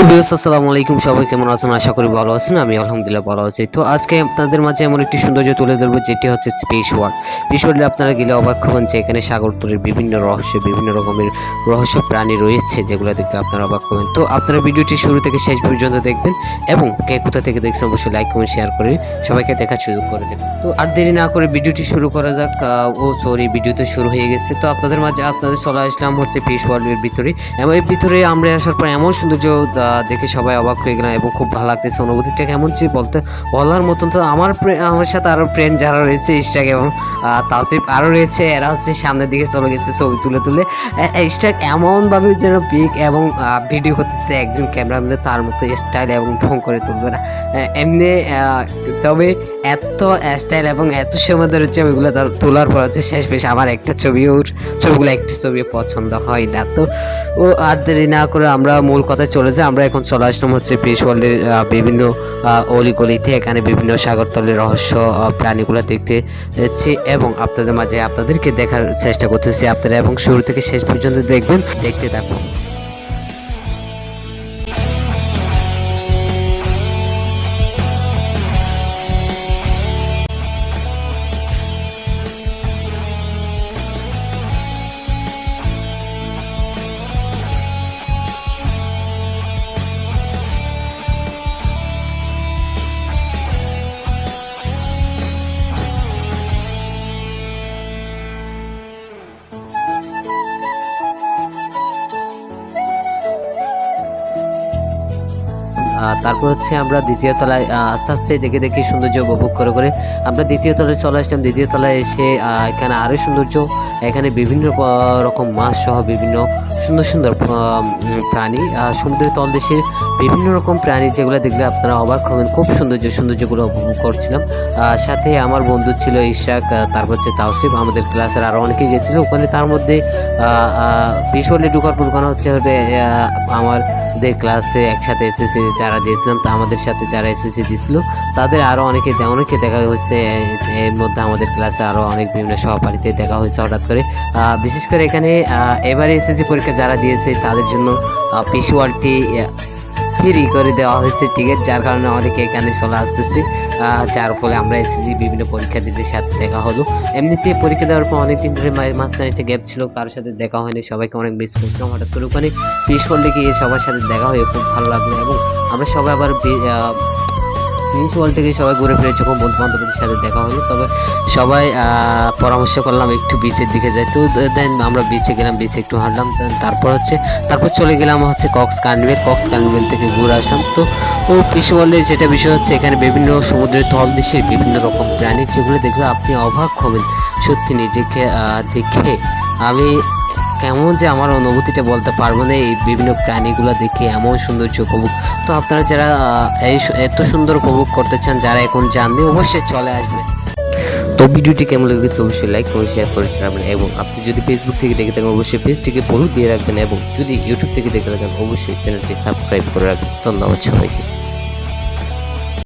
Hello বিয়স আসসালামু আলাইকুম। সবাই কেমন আছেন? আশা করি ভালো আছেন। আমি আলহামদুলিল্লাহ ভালো আছি। তো আজকে আপনাদের মাঝে এমন একটি সৌন্দর্য তুলে ধরবো, যেটি হচ্ছে স্পেস ওয়ার্ল্ডে আপনারা গেলে অবাক হবেন যে এখানে সাগর তলের বিভিন্ন রহস্য, বিভিন্ন রকমের রহস্য প্রাণী রয়েছে, যেগুলো দেখলে আপনারা অবাক হবেন। তো আপনারা ভিডিওটি শুরু থেকে শেষ পর্যন্ত দেখবেন এবং কে কোথা থেকে দেখছেন অবশ্যই লাইক কমেন্ট শেয়ার করে সবাইকে দেখার সুযোগ করে দেবেন। তো আর দেরি না করে ভিডিওটি শুরু করা যাক। ও সরি ভিডিও তো শুরু হয়ে গেছে। তো আপনাদের মাঝে আপনাদের চলে আসলাম হচ্ছে ফিশ ওয়ার্ল্ডের ভিতরে। এবং এর ভিতরে আমরা আসার পর এমন সৌন্দর্য দেখে সবাই অবাক হয়ে গেলাম এবং খুব ভালো লাগতেছে। অনুভূতিটা কেমন যে বলতে বলার মতন তো আমার আমার সাথে আরও ফ্রেন্ড যারা রয়েছে ইস্টাক এবং আহ, তাওসিফ আরও রয়েছে এরা হচ্ছে সামনের দিকে চলে গেছে ছবি তুলে তুলে। ইস্টাক এমনভাবে যেন পিক এবং ভিডিও করতেছে একজন ক্যামেরাম্যান তার মতো স্টাইল এবং ঢং করে তুলবে না। এমনি তবে এত স্টাইল এবং এত সময় ধরে ছবিগুলো ধর- তোলার পর হচ্ছে শেষ বেশ আমার একটা ছবি ওর ছবিগুলো একটা ছবি পছন্দ হয় না। তো ও আর দেরি না করে আমরা মূল কথায় চলে যাই। আমরা এখন চলে আসলাম হচ্ছে পিস ওয়ার্ল্ডের বিভিন্ন অলি অলিগলিতে, এখানে বিভিন্ন সাগরতলের রহস্য প্রাণীগুলো দেখতে যাচ্ছি এবং আপনাদের মাঝে আপনাদেরকে দেখার চেষ্টা করতেছি আপনারা এবং শুরু থেকে শেষ পর্যন্ত দেখবেন, দেখতে থাকুন। তারপর হচ্ছে আমরা দ্বিতীয় তলায় আস্তে আস্তে দেখে দেখে সৌন্দর্য উপভোগ করে করে আমরা দ্বিতীয় তলায় চলে আসলাম। দ্বিতীয় তলায় এসে এখানে আরও সৌন্দর্য, এখানে বিভিন্ন রকম মাছ সহ বিভিন্ন সুন্দর সুন্দর প্রাণী সমুদ্রের তলদেশের বিভিন্ন রকম প্রাণী যেগুলো দেখলে আপনারা অবাক হবেন। খুব সৌন্দর্য, সৌন্দর্যগুলো উপভোগ করছিলাম। সাথে আমার বন্ধু ছিল ইশাক তারপর হচ্ছে তাওসিফ, আমাদের ক্লাসের আরও অনেকেই গেছিল। ওখানে তার মধ্যে বিশলে ঢুকার পর হচ্ছে আমার আমাদের ক্লাসে একসাথে এসএসসি যারা দিয়েছিলাম, তা আমাদের সাথে যারা এসএসসি দিয়েছিল, তাদের আরও অনেকে অনেকে দেখা হয়েছে। এর মধ্যে আমাদের ক্লাসে আরও অনেক বিভিন্ন সহপাঠীতে দেখা হয়েছে হঠাৎ করে। বিশেষ করে এখানে এবারে এসএসসি পরীক্ষা যারা দিয়েছে, তাদের জন্য পিসওয়ালটি ফ্রি করে দেওয়া হয়েছে টিকিট যার কারণে অনেকে এখানে চলে আসতেছে। যার ফলে আমরা এসেছি বিভিন্ন পরীক্ষার্থীদের সাথে দেখা হলো। এমনিতে পরীক্ষা দেওয়ার পর অনেকদিন ধরে মাঝখানে একটা গ্যাপ ছিল, কারোর সাথে দেখা হয়নি, সবাইকে অনেক মিস করছিলাম। হঠাৎ করে ওখানে পিস করলে গিয়ে সবার সাথে দেখা হয়ে খুব ভালো লাগল এবং আমরা সবাই আবার ফিনিশ ওয়ার্ল্ড থেকে সবাই ঘুরে ফিরে যখন বন্ধু বান্ধবদের সাথে দেখা হলো তবে সবাই পরামর্শ করলাম একটু বিচের দিকে যাই। তো দেন আমরা বিচে গেলাম বিচে একটু হাঁটলাম। তারপর হচ্ছে, তারপর চলে গেলাম হচ্ছে কক্স কার্নিভেল কক্স কার্নিভেল থেকে ঘুরে আসলাম। তো ও ওয়ার্ল্ডের যেটা বিষয় হচ্ছে, এখানে বিভিন্ন সমুদ্রের তল তলদেশের বিভিন্ন রকম প্রাণী, যেগুলো দেখলে আপনি অবাক হবেন। সত্যি নিজেকে দেখে আমি কেমন যে আমার অনুভূতিটা বলতে পারব না, এই বিভিন্ন প্রাণীগুলো দেখে এমন সৌন্দর্য উপভোগ। তো আপনারা যারা এই এত সুন্দর উপভোগ করতে চান, যারা এখন জানলে অবশ্যই চলে আসবেন। তো ভিডিওটি কেমন লেগেছে, অবশ্যই লাইক করে শেয়ার করে জানাবেন এবং আপনি যদি ফেসবুক থেকে দেখে থাকেন, অবশ্যই পেজটিকে ফলো দিয়ে রাখবেন এবং যদি ইউটিউব থেকে দেখে থাকেন, অবশ্যই চ্যানেলটি সাবস্ক্রাইব করে রাখবেন। ধন্যবাদ সবাইকে।